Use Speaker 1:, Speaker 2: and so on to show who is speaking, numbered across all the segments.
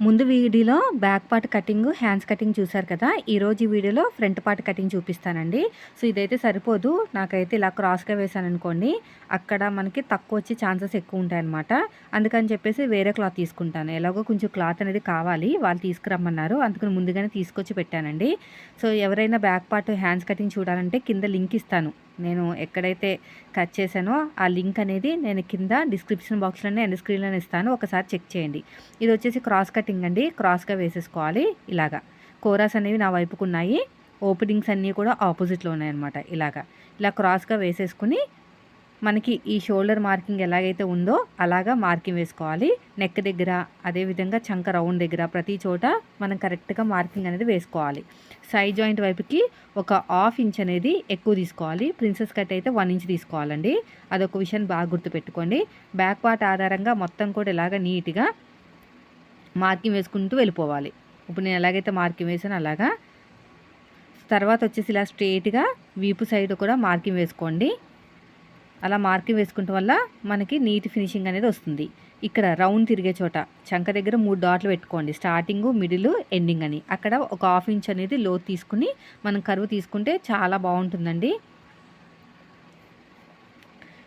Speaker 1: ముందు వీడియోలో back part cutting hands cutting చూసారు కదా? ఈరోజు ఈ వీడియోలో ఫ్రంట్ పార్ట్ కటింగ్ చూపిస్తానండి. సో ఇదైతే సరిపోదు. నాకైతే ఇలా క్రాస్గా వేసాను అనుకోండి అక్కడ మనకి తక్కువ వచ్చే ఛాన్సెస్ ఎక్కువ ఉంటాయన్నమాట. అందుకని చెప్పేసి వేరే క్లాత్ తీసుకుంటాను. ఎలాగో కొంచెం క్లాత్ అనేది కావాలి. వాళ్ళు తీసుకురమ్మన్నారు. అందుకని ముందుగానే తీసుకొచ్చి పెట్టానండి. సో ఎవరైనా బ్యాక్ పార్ట్ హ్యాండ్స్ కటింగ్ చూడాలంటే కింద లింక్ ఇస్తాను. నేను ఎక్కడైతే కట్ చేశానో ఆ లింక్ అనేది నేను కింద డిస్క్రిప్షన్ బాక్స్లోనే ఎండ్ స్క్రీన్లోనే ఇస్తాను. ఒకసారి చెక్ చేయండి. ఇది వచ్చేసి క్రాస్ కటింగ్ అండి. క్రాస్గా వేసేసుకోవాలి. ఇలాగా. కోరాస్ అనేవి నా వైపుకున్నాయి ఓపెనింగ్స్ అన్నీ కూడా ఆపోజిట్లో ఉన్నాయన్నమాట ఇలాగా. ఇలా క్రాస్గా వేసేసుకుని మనకి ఈ షోల్డర్ మార్కింగ్ ఎలాగైతే ఉందో అలాగా మార్కింగ్ వేసుకోవాలి. నెక్ దగ్గర అదేవిధంగా చంక రౌండ్ దగ్గర ప్రతి చోట మనం కరెక్ట్గా మార్కింగ్ అనేది వేసుకోవాలి. సైడ్ జాయింట్ వైపుకి ఒక హాఫ్ ఇంచ్ అనేది ఎక్కువ తీసుకోవాలి. ప్రిన్సెస్ కట్ అయితే వన్ ఇంచ్ తీసుకోవాలండి. అదొక విషయం బాగా గుర్తుపెట్టుకోండి. బ్యాక్ పార్ట్ ఆధారంగా మొత్తం కూడా ఇలాగ నీట్గా మార్కింగ్ వేసుకుంటూ వెళ్ళిపోవాలి. ఇప్పుడు నేను ఎలాగైతే మార్కింగ్ వేసాను అలాగా. తర్వాత వచ్చేసి ఇలా స్ట్రేట్గా వీపు సైడ్ కూడా మార్కింగ్ వేసుకోండి. అలా మార్కింగ్ వేసుకుంటాం వల్ల మనకి నీట్ ఫినిషింగ్ అనేది వస్తుంది. ఇక్కడ రౌండ్ తిరిగే చోట చంక దగ్గర మూడు డాట్లు పెట్టుకోండి. స్టార్టింగ్ మిడిల్ ఎండింగ్ అని. అక్కడ ఒక హాఫ్ ఇంచ్ అనేది లో తీసుకుని మనం కరువు తీసుకుంటే చాలా బాగుంటుందండి.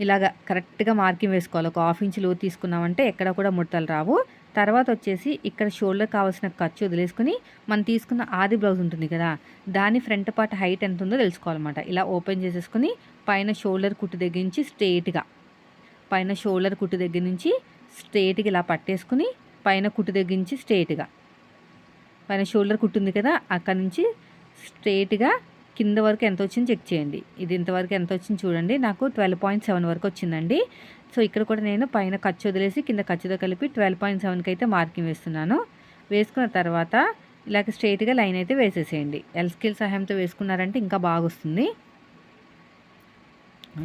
Speaker 1: ఇలాగ కరెక్ట్గా మార్కింగ్ వేసుకోవాలి. ఒక హాఫ్ ఇంచ్లో తీసుకున్నామంటే ఎక్కడ కూడా ముడతలు రావు. తర్వాత వచ్చేసి ఇక్కడ షోల్డర్ కావాల్సిన ఖర్చు వదిలేసుకుని మనం తీసుకున్న ఆది బ్లౌజ్ ఉంటుంది కదా దాని ఫ్రంట్ పార్ట్ హైట్ ఎంత ఉందో తెలుసుకోవాలన్నమాట. ఇలా ఓపెన్ చేసేసుకుని పైన షోల్డర్ కుట్టు దగ్గర నుంచి స్ట్రేట్గా పైన షోల్డర్ కుట్టు దగ్గర నుంచి స్ట్రేట్గా ఇలా పట్టేసుకుని పైన కుట్టు దగ్గర నుంచి స్ట్రేట్గా పైన షోల్డర్ కుట్టుంది కదా అక్కడ నుంచి స్ట్రేట్గా కింద వరకు ఎంత వచ్చింది చెక్ చేయండి. ఇది ఇంతవరకు ఎంత వచ్చింది చూడండి. నాకు ట్వెల్వ్ పాయింట్ సెవెన్ వరకు వచ్చిందండి. సో ఇక్కడ కూడా నేను పైన ఖర్చు వదిలేసి కింద ఖర్చుతో కలిపి ట్వెల్వ్ పాయింట్ సెవెన్కి అయితే మార్కింగ్ వేస్తున్నాను. వేసుకున్న తర్వాత ఇలాగ స్ట్రైట్గా లైన్ అయితే వేసేసేయండి. ఎల్ స్కిల్ సహాయంతో వేసుకున్నారంటే ఇంకా బాగా వస్తుంది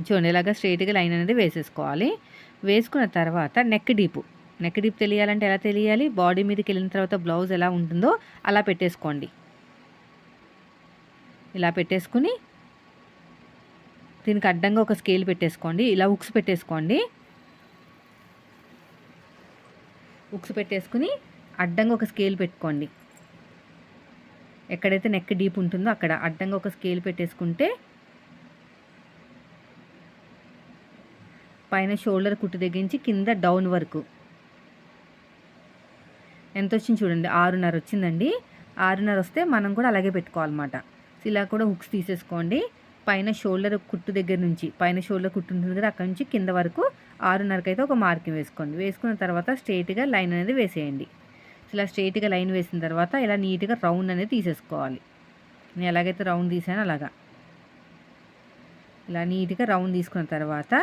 Speaker 1: చూడండి ఇలాగ స్ట్రైట్గా లైన్ అనేది వేసేసుకోవాలి. వేసుకున్న తర్వాత నెక్ డీపు నెక్ డీప్ తెలియాలంటే ఎలా తెలియాలి? బాడీ మీదకి వెళ్ళిన తర్వాత బ్లౌజ్ ఎలా ఉంటుందో అలా పెట్టేసుకోండి. ఇలా పెట్టేసుకుని దీనికి అడ్డంగా ఒక స్కేల్ పెట్టేసుకోండి. ఇలా ఉక్స్ పెట్టేసుకోండి. ఉక్స్ పెట్టేసుకుని అడ్డంగా ఒక స్కేల్ పెట్టుకోండి. ఎక్కడైతే నెక్ డీప్ ఉంటుందో అక్కడ అడ్డంగా ఒక స్కేల్ పెట్టేసుకుంటే పైన షోల్డర్ కుట్టు తెగించి కింద డౌన్ వరకు. ఎంత వచ్చింది చూడండి ఆరున్నర వచ్చిందండి. ఆరున్నర వస్తే మనం కూడా అలాగే పెట్టుకోవాలన్నమాట. ఇలా కూడా హుక్స్ తీసేసుకోండి. పైన షోల్డర్ కుట్టు దగ్గర నుంచి పైన షోల్డర్ కుట్టు ఉంటుంది కదా అక్కడ నుంచి కింద వరకు ఆరున్నరకు అయితే ఒక మార్కింగ్ వేసుకోండి. వేసుకున్న తర్వాత స్ట్రైట్గా లైన్ అనేది వేసేయండి. ఇలా స్ట్రైట్గా లైన్ వేసిన తర్వాత ఇలా నీట్గా రౌండ్ అనేది తీసేసుకోవాలి. నేను ఎలాగైతే రౌండ్ తీసానో అలాగా. ఇలా నీట్గా రౌండ్ తీసుకున్న తర్వాత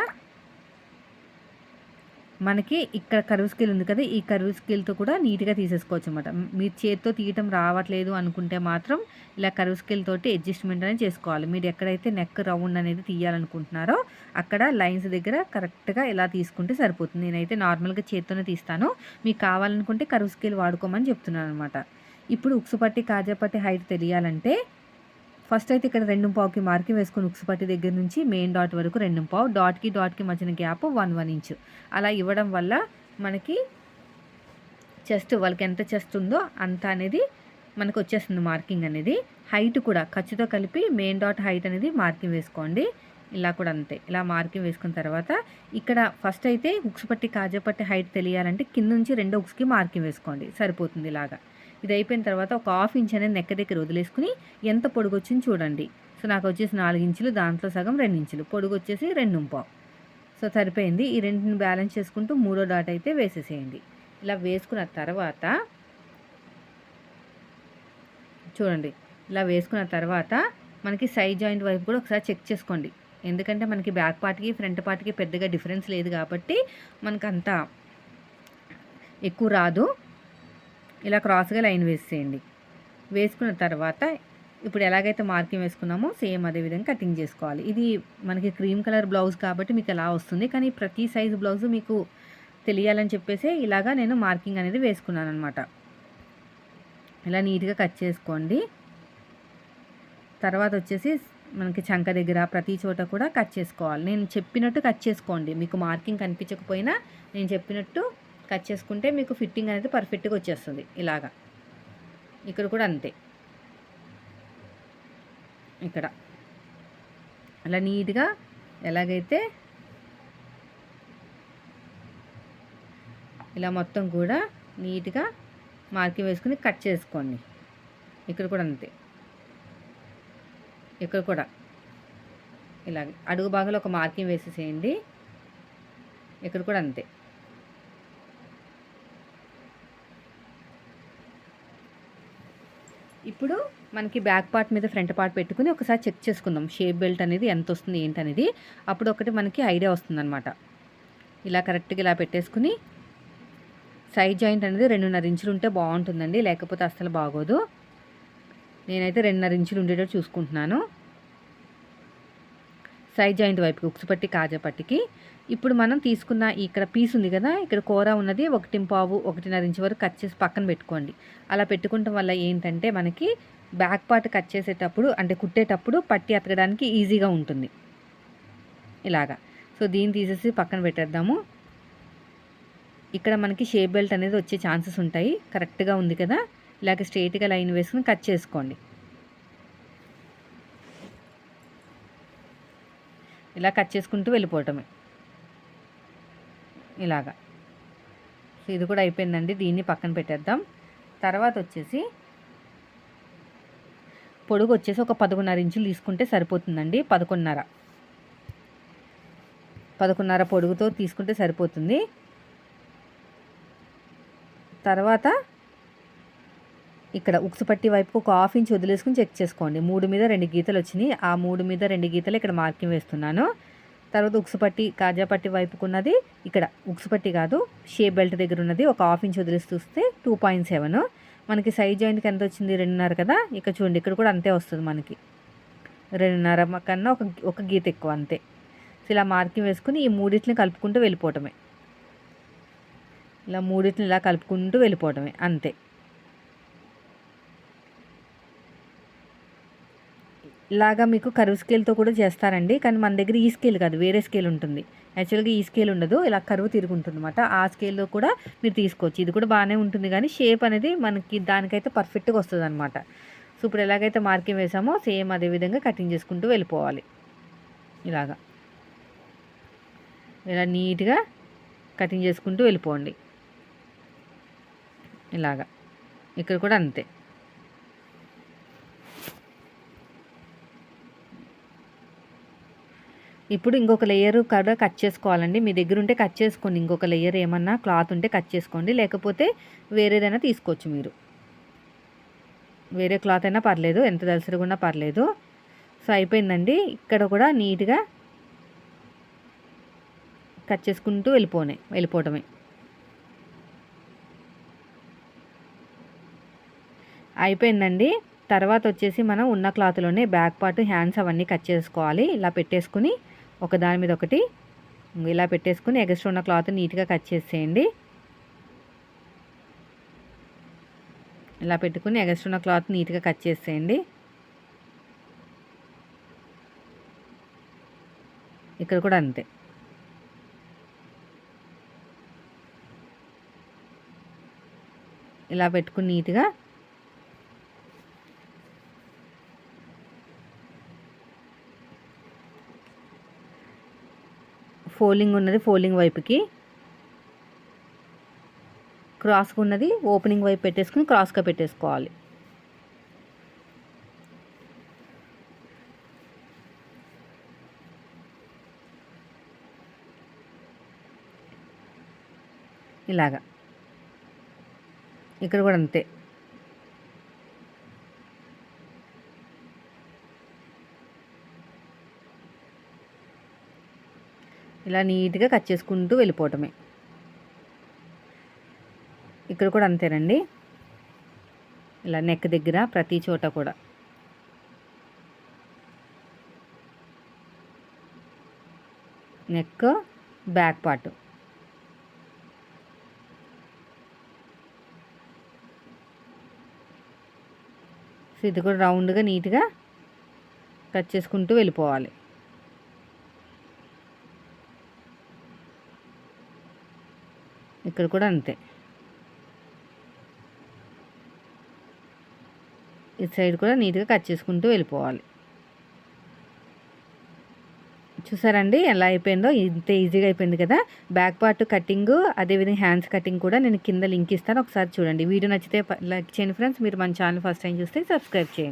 Speaker 1: మనకి ఇక్కడ కరువు స్కేల్ ఉంది కదా ఈ కరువు స్కిల్తో కూడా నీట్గా తీసేసుకోవచ్చు అనమాట మీరు చేతితో తీయటం రావట్లేదు అనుకుంటే మాత్రం ఇలా కరువు స్కిల్ తోటి అడ్జస్ట్మెంట్ అనేది చేసుకోవాలి. మీరు ఎక్కడైతే నెక్ రౌండ్ అనేది తీయాలనుకుంటున్నారో అక్కడ లైన్స్ దగ్గర కరెక్ట్గా ఇలా తీసుకుంటే సరిపోతుంది. నేనైతే నార్మల్గా చేతితోనే తీస్తాను. మీకు కావాలనుకుంటే కరువు స్కేల్ వాడుకోమని చెప్తున్నాను అనమాట ఇప్పుడు ఉక్సుపట్టి కాజాపట్టి హైట్ తెలియాలంటే ఫస్ట్ అయితే ఇక్కడ రెండు పావుకి మార్కింగ్ వేసుకుని ఉక్సుపట్టి దగ్గర నుంచి మెయిన్ డాట్ వరకు రెండు పావు. డాట్కి డాట్కి మధ్యన గ్యాప్ వన్ వన్ ఇంచ్ అలా ఇవ్వడం వల్ల మనకి చెస్ట్ వాళ్ళకి ఎంత చెస్ట్ ఉందో అంత అనేది మనకు వచ్చేస్తుంది మార్కింగ్ అనేది. హైట్ కూడా ఖర్చుతో కలిపి మెయిన్ డాట్ హైట్ అనేది మార్కింగ్ వేసుకోండి. ఇలా కూడా అంతే. ఇలా మార్కింగ్ వేసుకున్న తర్వాత ఇక్కడ ఫస్ట్ అయితే ఉక్స్ పట్టి కాజపట్టి హైట్ తెలియాలంటే కింద నుంచి రెండో ఉక్స్కి మార్కింగ్ వేసుకోండి. సరిపోతుంది ఇలాగా. ఇది అయిపోయిన తర్వాత ఒక హాఫ్ ఇంచ్ అనేది నెక్క దగ్గర వదిలేసుకుని ఎంత పొడుగు వచ్చింది చూడండి. సో నాకు వచ్చేసి నాలుగు ఇంచులు దాంట్లో సగం రెండు ఇంచులు. పొడుగు వచ్చేసి రెండు పావు సో సరిపోయింది. ఈ రెండుని బ్యాలెన్స్ చేసుకుంటూ మూడో డాట్ అయితే వేసేసేయండి. ఇలా వేసుకున్న తర్వాత చూడండి. ఇలా వేసుకున్న తర్వాత మనకి సైడ్ జాయింట్ వైపు కూడా ఒకసారి చెక్ చేసుకోండి. ఎందుకంటే మనకి బ్యాక్ పార్ట్కి ఫ్రంట్ పార్ట్కి పెద్దగా డిఫరెన్స్ లేదు కాబట్టి మనకు అంత ఎక్కువ రాదు. ఇలా క్రాస్గా లైన్ వేసేయండి. వేసుకున్న తర్వాత ఇప్పుడు ఎలాగైతే మార్కింగ్ వేసుకున్నామో సేమ్ అదే విధంగా కటింగ్ చేసుకోవాలి. ఇది మనకి క్రీమ్ కలర్ బ్లౌజ్ కాబట్టి మీకు ఎలా వస్తుంది. కానీ ప్రతి సైజు బ్లౌజ్ మీకు తెలియాలని చెప్పేసి ఇలాగా నేను మార్కింగ్ అనేది వేసుకున్నాను అనమాట ఇలా నీట్గా కట్ చేసుకోండి. తర్వాత వచ్చేసి మనకి చంక దగ్గర ప్రతి చోట కూడా కట్ చేసుకోవాలి. నేను చెప్పినట్టు కట్ చేసుకోండి. మీకు మార్కింగ్ కనిపించకపోయినా నేను చెప్పినట్టు కట్ చేసుకుంటే మీకు ఫిట్టింగ్ అనేది పర్ఫెక్ట్గా వచ్చేస్తుంది. ఇలాగా. ఇక్కడ కూడా అంతే. ఇక్కడ. అలా నీట్గా ఎలాగైతే ఇలా మొత్తం కూడా నీట్గా మార్కింగ్ వేసుకుని కట్ చేసుకోండి. ఇక్కడ కూడా అంతే. ఇక్కడ కూడా. ఇలాగే. అడుగు భాగంలో ఒక మార్కింగ్ వేసేసేయండి. ఇక్కడ కూడా అంతే. ఇప్పుడు మనకి బ్యాక్ పార్ట్ మీద ఫ్రంట్ పార్ట్ పెట్టుకుని ఒకసారి చెక్ చేసుకుందాం. షేప్ బెల్ట్ అనేది ఎంత వస్తుంది ఏంటనేది. అప్పుడు ఒకటి మనకి ఐడియా వస్తుందన్నమాట. ఇలా కరెక్ట్గా ఇలా పెట్టేసుకుని సైడ్ జాయింట్ అనేది రెండున్నర ఇంచులు ఉంటే బాగుంటుందండి లేకపోతే అస్సలు బాగోదు. నేనైతే రెండున్నర ఇంచులు ఉండేటట్టు చూసుకుంటున్నాను. సైడ్ జాయింట్ వైపుకి కాజా పట్టికి. ఇప్పుడు మనం తీసుకున్న ఇక్కడ పీస్ ఉంది కదా ఇక్కడ కూర ఉన్నది ఒకటి పావు ఒకటిన్నర ఇంచు వరకు కట్ చేసి పక్కన పెట్టుకోండి. అలా పెట్టుకోవటం వల్ల ఏంటంటే మనకి బ్యాక్ పార్ట్ కట్ చేసేటప్పుడు అంటే కుట్టేటప్పుడు పట్టి అతకడానికి ఈజీగా ఉంటుంది. ఇలాగా. సో దీన్ని తీసేసి పక్కన పెట్టేద్దాము. ఇక్కడ మనకి షేప్ బెల్ట్ అనేది వచ్చే ఛాన్సెస్ ఉంటాయి. కరెక్ట్గా ఉంది కదా. ఇలాగ స్ట్రేట్గా లైన్ వేసుకుని కట్ చేసుకోండి. ఇలా కట్ చేసుకుంటూ వెళ్ళిపోవటమే. ఇలాగా. సో ఇది కూడా అయిపోయిందండి. దీన్ని పక్కన పెట్టేద్దాం. తర్వాత వచ్చేసి పొడుగు వచ్చేసి ఒక పదకొండున్నర ఇంచులు తీసుకుంటే సరిపోతుందండి. పదకొండున్నర. పదకొండున్నర పొడుగుతో తీసుకుంటే సరిపోతుంది. తర్వాత ఇక్కడ ఉక్సు పట్టి వైపు ఒక హాఫ్ ఇంచ్ వదిలేసుకుని చెక్ చేసుకోండి. మూడు మీద రెండు గీతలు వచ్చినాయి. ఆ మూడు మీద రెండు గీతలు ఇక్కడ మార్కింగ్ వేస్తున్నాను. తర్వాత ఉక్సుపట్టి కాజాపట్టి వైపుకున్నది ఇక్కడ ఉక్సుపట్టి కాదు షేప్ బెల్ట్ దగ్గర ఉన్నది. ఒక హాఫ్ ఇంచ్ వదిలేసి చూస్తే టూ పాయింట్ సెవెన్. మనకి సైజ్ జాయింట్కి ఎంత వచ్చింది రెండున్నర కదా. ఇక్కడ చూడండి ఇక్కడ కూడా అంతే వస్తుంది మనకి. రెండున్నర కన్నా ఒక ఒక గీత ఎక్కువ అంతే. సో ఇలా మార్కింగ్ వేసుకుని ఈ మూడింటిని కలుపుకుంటూ వెళ్ళిపోవటమే. ఇలా మూడింటిని ఇలా కలుపుకుంటూ వెళ్ళిపోవటమే అంతే. ఇలాగా మీకు కరువు స్కేల్తో కూడా చేస్తారండి. కానీ మన దగ్గర ఈ స్కేల్ కాదు వేరే స్కేల్ ఉంటుంది. యాక్చువల్గా ఈ స్కేల్ ఉండదు. ఇలా కరువు తిరుగుంటుంది అనమాట ఆ స్కేల్లో కూడా మీరు తీసుకోవచ్చు. ఇది కూడా బాగానే ఉంటుంది కానీ షేప్ అనేది మనకి దానికైతే పర్ఫెక్ట్గా వస్తుంది అనమాట సో ఇప్పుడు ఎలాగైతే మార్కింగ్ వేసామో సేమ్ అదే విధంగా కటింగ్ చేసుకుంటూ వెళ్ళిపోవాలి. ఇలాగా. ఇలా నీట్గా కటింగ్ చేసుకుంటూ వెళ్ళిపోండి. ఇలాగా. ఇక్కడ కూడా అంతే. ఇప్పుడు ఇంకొక లేయర్ కూడా కట్ చేసుకోవాలండి. మీ దగ్గర ఉంటే కట్ చేసుకోండి. ఇంకొక లేయర్ ఏమన్నా క్లాత్ ఉంటే కట్ చేసుకోండి. లేకపోతే వేరేదైనా తీసుకోవచ్చు మీరు. వేరే క్లాత్ అయినా పర్లేదు. ఎంత దలసరిగా పర్లేదు. సో అయిపోయిందండి. ఇక్కడ కూడా నీట్గా కట్ చేసుకుంటూ వెళ్ళిపోనే వెళ్ళిపోవటమే. అయిపోయిందండి. తర్వాత వచ్చేసి మనం ఉన్న క్లాత్లోనే బ్యాక్ పార్ట్ హ్యాండ్స్ అవన్నీ కట్ చేసుకోవాలి. ఇలా పెట్టేసుకుని ఒక దాని మీద ఒకటి ఇలా పెట్టేసుకుని ఎగస్ట్రా ఉన్న క్లాత్ నీట్గా కట్ చేసేయండి. ఇలా పెట్టుకుని ఎగస్ట్రా ఉన్న క్లాత్ నీట్గా కట్ చేసేయండి. ఇక్కడ కూడా అంతే. ఇలా పెట్టుకుని నీట్గా ఫోల్డింగ్ ఉన్నది ఫోల్డింగ్ వైపుకి. క్రాస్గా ఉన్నది ఓపెనింగ్ వైపు పెట్టేసుకుని క్రాస్గా పెట్టేసుకోవాలి. ఇలాగా. ఇక్కడ కూడా అంతే. ఇలా నీట్గా కట్ చేసుకుంటూ వెళ్ళిపోవటమే. ఇక్కడ కూడా అంతేనండి. ఇలా నెక్ దగ్గర ప్రతి చోట కూడా. Neck back part. సో ఇది కూడా రౌండ్గా నీట్గా కట్ చేసుకుంటూ వెళ్ళిపోవాలి. ఇక్కడ కూడా అంతే. ఇటు సైడ్ కూడా నీట్గా కట్ చేసుకుంటూ వెళ్ళిపోవాలి. చూసారండి ఎలా అయిపోయిందో? ఇంత ఈజీగా అయిపోయింది కదా? బ్యాక్ పార్ట్ కటింగ్ అదేవిధంగా హ్యాండ్స్ కటింగ్ కూడా నేను కింద లింక్ ఇస్తాను. ఒకసారి చూడండి. వీడియో నచ్చితే లైక్ చేయండి ఫ్రెండ్స్. మీరు మన ఛానల్ ఫస్ట్ టైం చూస్తే సబ్స్క్రైబ్ చేయండి.